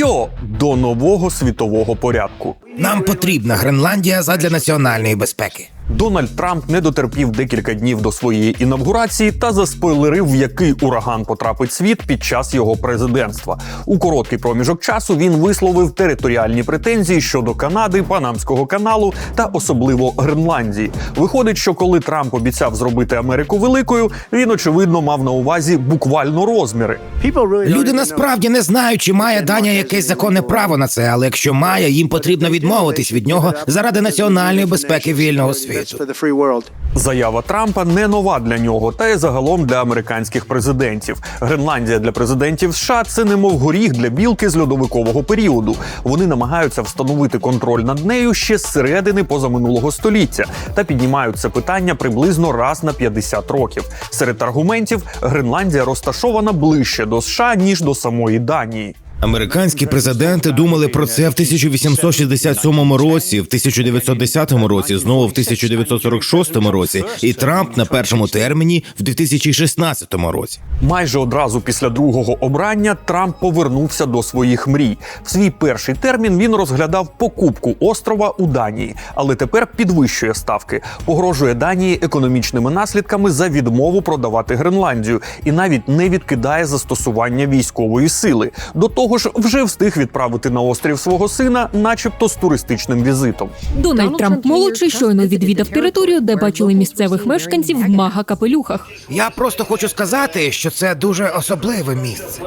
Йо до нового світового порядку. Нам потрібна Гренландія задля національної безпеки. Дональд Трамп не дотерпів декілька днів до своєї інавгурації та заспойлерив, в який ураган потрапить світ під час його президентства. У короткий проміжок часу він висловив територіальні претензії щодо Канади, Панамського каналу та особливо Гренландії. Виходить, що коли Трамп обіцяв зробити Америку великою, він очевидно мав на увазі буквально розміри. Люди насправді не знають, чи має Данія якесь законне право на це, але якщо має, їм потрібно відмовитись від нього заради національної безпеки вільного світу. Заява Трампа не нова для нього, та й загалом для американських президентів. Гренландія для президентів США це немов горіх для білки з льодовикового періоду. Вони намагаються встановити контроль над нею ще з середини позаминулого століття та піднімають це питання приблизно раз на 50 років. Серед аргументів Гренландія розташована ближче до США ніж до самої Данії. Американські президенти думали про це в 1867 році, в 1910 році, знову в 1946 році, і Трамп на першому терміні в 2016 році. Майже одразу після другого обрання Трамп повернувся до своїх мрій. В свій перший термін він розглядав покупку острова у Данії, але тепер підвищує ставки, погрожує Данії економічними наслідками за відмову продавати Гренландію і навіть не відкидає застосування військової сили. До того ж, вже встиг відправити на острів свого сина, начебто з туристичним візитом. Дональд Трамп молодший щойно відвідав територію, де бачили місцевих мешканців в мага-капелюхах. Я просто хочу сказати, що це дуже особливе місце.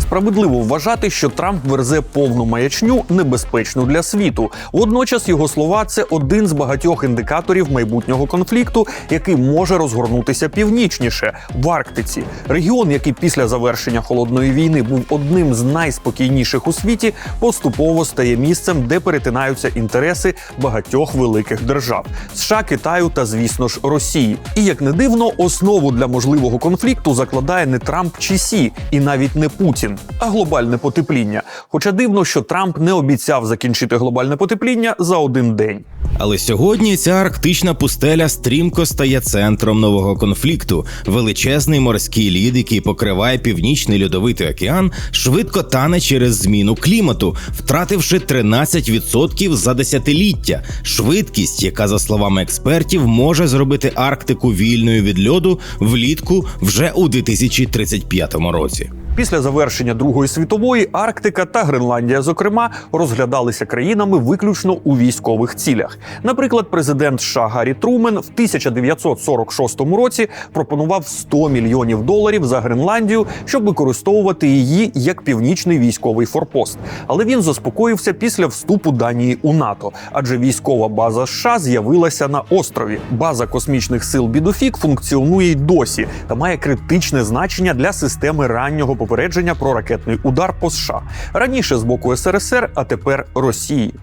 Справедливо вважати, що Трамп верзе повну маячню небезпечну для світу. Водночас його слова це один з багатьох індикаторів майбутнього конфлікту, який може розгорнутися північніше в Арктиці. Регіон, який після завершення холодної війни був одним з найспокійніших у світі, поступово стає місцем, де перетинаються інтереси багатьох великих держав США, Китаю та, звісно ж, Росії. І як не дивно, основу для можливого конфлікту закладає не Трамп чи Сі, і навіть не Путін, а глобальне потепління. Хоча дивно, що Трамп не обіцяв закінчити глобальне потепління за один день. Але сьогодні ця арктична пустеля стрімко стає центром нового конфлікту. Величезний морський лід, який покриває північний льодовитий океан, швидко тане через зміну клімату, втративши 13% за десятиліття. Швидкість, яка за словами експертів може зробити Арктику вільною від льоду влітку вже у 2035 році. Після завершення Другої світової Арктика та Гренландія, зокрема, розглядалися країнами виключно у військових цілях. Наприклад, президент США Гаррі Трумен в 1946 році пропонував 100 мільйонів доларів за Гренландію, щоб використовувати її як північний військовий форпост. Але він заспокоївся після вступу Данії у НАТО, адже військова база США з'явилася на острові. База космічних сил Бідофік функціонує й досі та має критичне значення для системи раннього попередження про ракетний удар по США раніше з боку СРСР, а тепер Росії.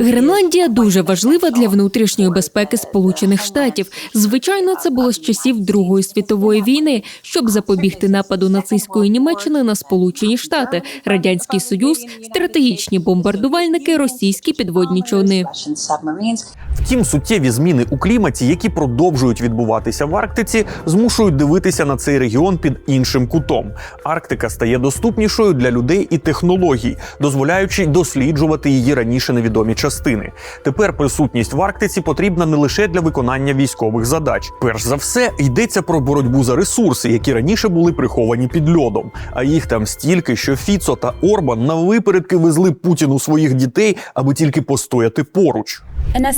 Гренландія дуже важлива для внутрішньої безпеки Сполучених Штатів. Звичайно, це було з часів Другої світової війни, щоб запобігти нападу нацистської Німеччини на Сполучені Штати, Радянський Союз, стратегічні бомбардувальники, російські підводні човни. Втім, суттєві зміни у кліматі, які продовжують відбуватися в Арктиці, змушують дивитися на цей регіон під іншим кутом. Арктика стає доступнішою для людей і технологій, дозволяючи досліджувати її раніше невідомі частини. Тепер присутність в Арктиці потрібна не лише для виконання військових задач. Перш за все, йдеться про боротьбу за ресурси, які раніше були приховані під льодом. А їх там стільки, що Фіцо та Орбан на випередки везли Путіну своїх дітей, аби тільки постояти поруч.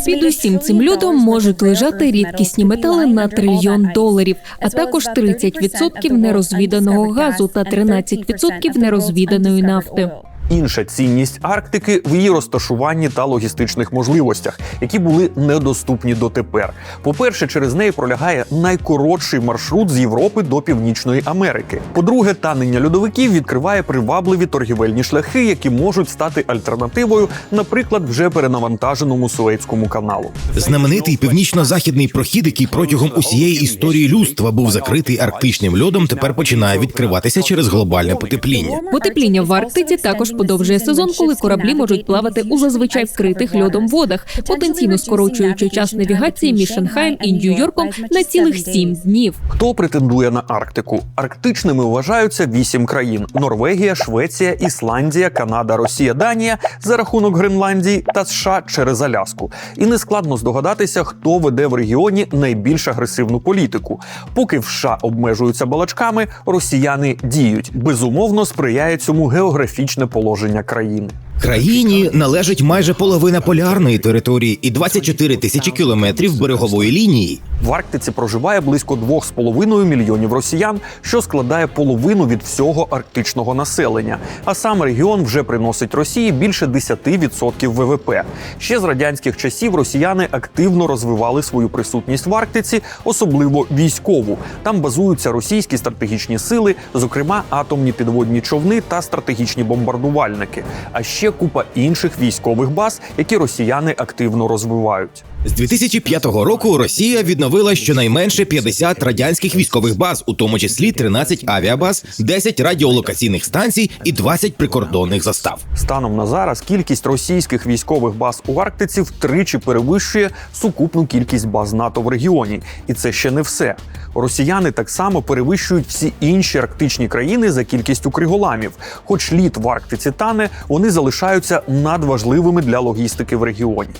Під усім цим льодом можуть лежати рідкісні метали на трильйон доларів, а також 30% нерозвіданого газу та 13% нерозвіданої нафти. Інша цінність Арктики в її розташуванні та логістичних можливостях, які були недоступні дотепер. По-перше, через неї пролягає найкоротший маршрут з Європи до Північної Америки. По-друге, танення льодовиків відкриває привабливі торгівельні шляхи, які можуть стати альтернативою, наприклад, вже перенавантаженому Суецькому каналу. Знаменитий північно-західний прохід, який протягом усієї історії людства був закритий арктичним льодом, тепер починає відкриватися через глобальне потепління. Потепління в Арктиці також подовжує сезон, коли кораблі можуть плавати у зазвичай вкритих льодом водах, потенційно скорочуючи час навігації між Шанхаєм і Нью-Йорком на цілих сім днів. Хто претендує на Арктику? Арктичними вважаються вісім країн: Норвегія, Швеція, Ісландія, Канада, Росія, Данія за рахунок Гренландії та США через Аляску. І не складно здогадатися, хто веде в регіоні найбільш агресивну політику. Поки в США обмежуються балачками, росіяни діють. Безумовно, сприяє цьому географічне положення країни. Країні належить майже половина полярної території і 24 тисячі кілометрів берегової лінії. В Арктиці проживає близько 2,5 мільйонів росіян, що складає половину від всього арктичного населення. А сам регіон вже приносить Росії більше 10% ВВП. Ще з радянських часів росіяни активно розвивали свою присутність в Арктиці, особливо військову. Там базуються російські стратегічні сили, зокрема атомні підводні човни та стратегічні бомбардувальники. А ще купа інших військових баз, які росіяни активно розвивають. З 2005 року Росія відновила щонайменше 50 радянських військових баз, у тому числі 13 авіабаз, 10 радіолокаційних станцій і 20 прикордонних застав. Станом на зараз кількість російських військових баз у Арктиці втричі перевищує сукупну кількість баз НАТО в регіоні, і це ще не все. Росіяни так само перевищують всі інші арктичні країни за кількістю криголамів. Хоч лід в Арктиці тане, вони залишаються надважливими для логістики в регіоні.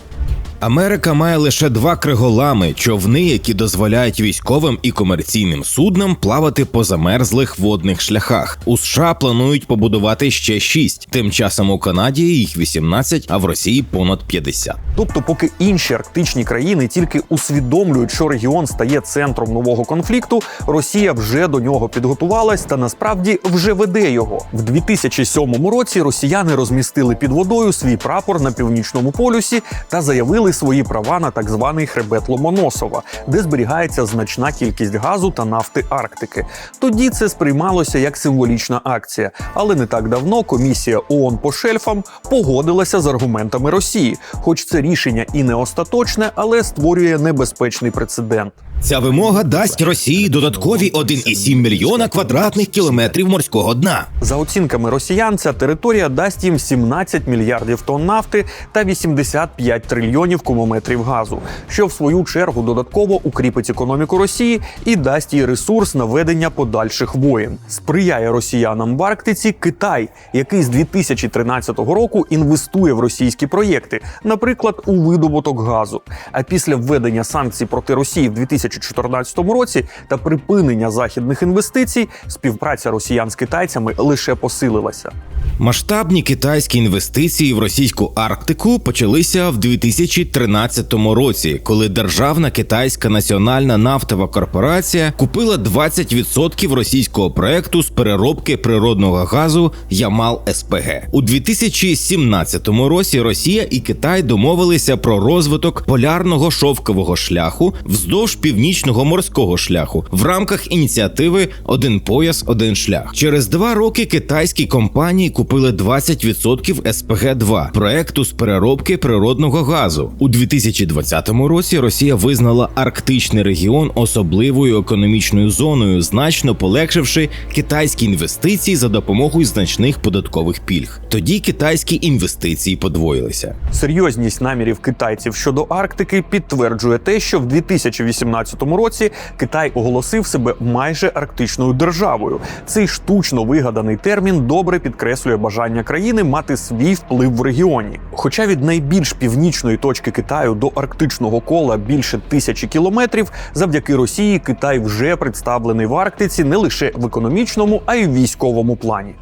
Америка має лише два криголами човни, які дозволяють військовим і комерційним суднам плавати по замерзлих водних шляхах. У США планують побудувати ще шість. Тим часом у Канаді їх 18, а в Росії понад 50. Тобто, поки інші арктичні країни тільки усвідомлюють, що регіон стає центром нового конфлікту, Росія вже до нього підготувалась та насправді вже веде його. В 2007 році росіяни розмістили під водою свій прапор на північному полюсі та заявили свої права на так званий хребет Ломоносова, де зберігається значна кількість газу та нафти Арктики. Тоді це сприймалося як символічна акція, але не так давно комісія ООН по шельфам погодилася з аргументами Росії, хоч це рішення і не остаточне, але створює небезпечний прецедент. Ця вимога дасть Росії додаткові 1,7 мільйона квадратних кілометрів морського дна. За оцінками росіян, ця територія дасть їм 17 мільярдів тонн нафти та 85 трильйонів кубометрів газу, що в свою чергу додатково укріпить економіку Росії і дасть їй ресурс на ведення подальших воєн. Сприяє росіянам в Арктиці Китай, який з 2013 року інвестує в російські проєкти, наприклад, у видобуток газу. А після введення санкцій проти Росії в 2014 році та припинення західних інвестицій, співпраця росіян з китайцями лише посилилася. Масштабні китайські інвестиції в російську Арктику почалися в 2013 році, коли державна китайська національна нафтова корпорація купила 20% російського проекту з переробки природного газу Ямал СПГ. У 2017 році Росія і Китай домовилися про розвиток полярного шовкового шляху вздовж північного морського шляху в рамках ініціативи Один пояс, один шлях. Через два роки китайські компанії купили 20% СПГ 2 проекту з переробки природного газу. У 2020 році Росія визнала арктичний регіон особливою економічною зоною, значно полегшивши китайські інвестиції за допомогою значних податкових пільг. Тоді китайські інвестиції подвоїлися. Серйозність намірів китайців щодо Арктики підтверджує те, що в 2018 році Китай оголосив себе майже арктичною державою. Цей штучно вигаданий термін добре підкреслює бажання країни мати свій вплив в регіоні. Хоча від найбільш північної точки Китаю до арктичного кола більше тисячі кілометрів, завдяки Росії Китай вже представлений в Арктиці не лише в економічному, а й в військовому плані.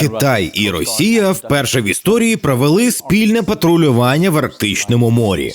Китай і Росія вперше в історії провели спільне патрулювання в Арктичному морі.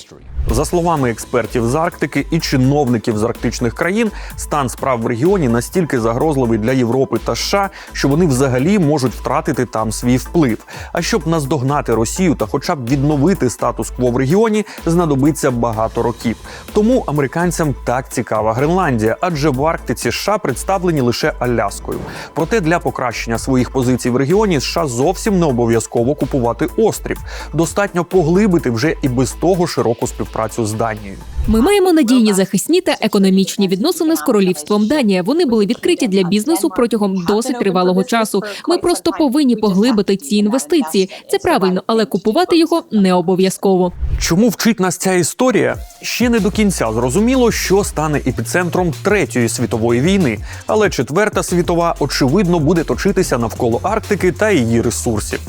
За словами експертів з Арктики і чиновників з арктичних країн, стан справ в регіоні настільки загрозливий для Європи та США, що вони взагалі можуть втратити там свій вплив. А щоб наздогнати Росію та, хоча б відновити статус-кво в регіоні, знадобиться багато років. Тому американцям так цікава Гренландія, адже в Арктиці США представлені лише Аляскою. Проте для покращення своїх позицій в регіоні США зовсім не обов'язково купувати острів. Достатньо поглибити вже і без того широку співпрацю співпрацю з Данією. Ми маємо надійні захисні та економічні відносини з королівством Данія. Вони були відкриті для бізнесу протягом досить тривалого часу. Ми просто повинні поглибити ці інвестиції. Це правильно, але купувати його не обов'язково. Чому вчить нас ця історія? Ще не до кінця зрозуміло, що стане епіцентром третьої світової війни, але четверта світова очевидно буде точитися навколо Арктики та її ресурсів.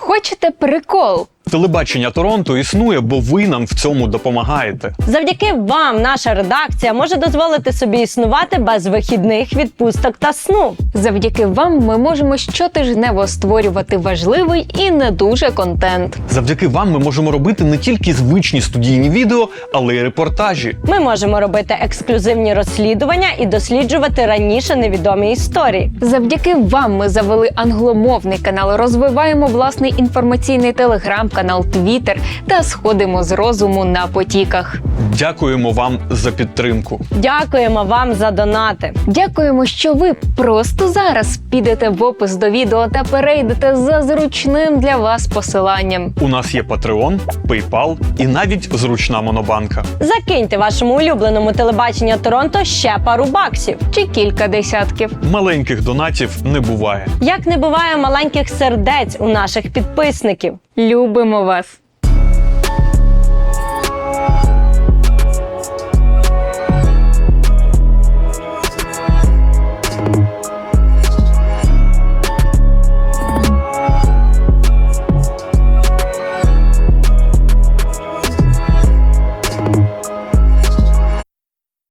Хочете прикол? Телебачення Торонто існує, бо ви нам в цьому допомагаєте. Завдяки вам наша редакція може дозволити собі існувати без вихідних відпусток та сну. Завдяки вам ми можемо щотижнево створювати важливий і не дуже контент. Завдяки вам ми можемо робити не тільки звичні студійні відео, але й репортажі. Ми можемо робити ексклюзивні розслідування і досліджувати раніше невідомі історії. Завдяки вам ми завели англомовний канал, розвиваємо власний інформаційний телеграм-канал, твіттер та сходимо з розуму на потіках. Дякуємо вам за підтримку. Дякуємо вам за донати. Дякуємо, що ви просто зараз підете в опис до відео та перейдете за зручним для вас посиланням. У нас є Patreon, PayPal і навіть зручна монобанка. Закиньте вашому улюбленому телебаченню Торонто ще пару баксів. Чи кілька десятків. Маленьких донатів не буває. Як не буває маленьких сердець у наших підписників. Любимо вас!